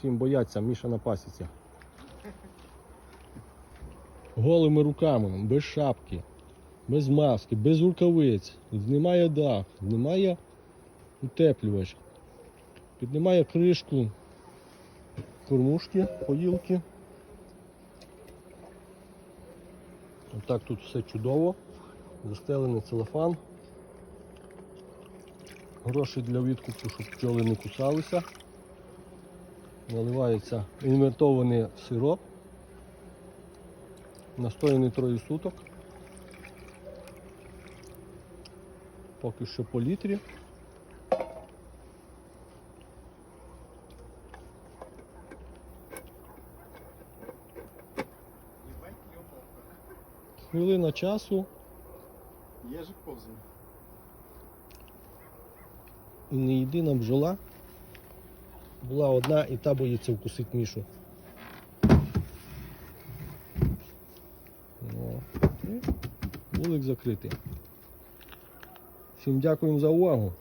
Всім бояться, Міша на пасіці. Голими руками, без шапки, без маски, без рукавиць, знімає дах, знімає утеплювач, піднімає кришку, кормушки, поїлки. Отак тут все чудово. Застелений целофан. Гроші для відкупу, щоб пчоли не кусалися. Наливається інвертований сироп. Настояний троє суток. Поки що по літрі. Хвилина часу Ежик повзає. і не єдина бджола. Була одна і та боїться вкусити мішу. О, вулик закритий. Всім дякуємо за увагу.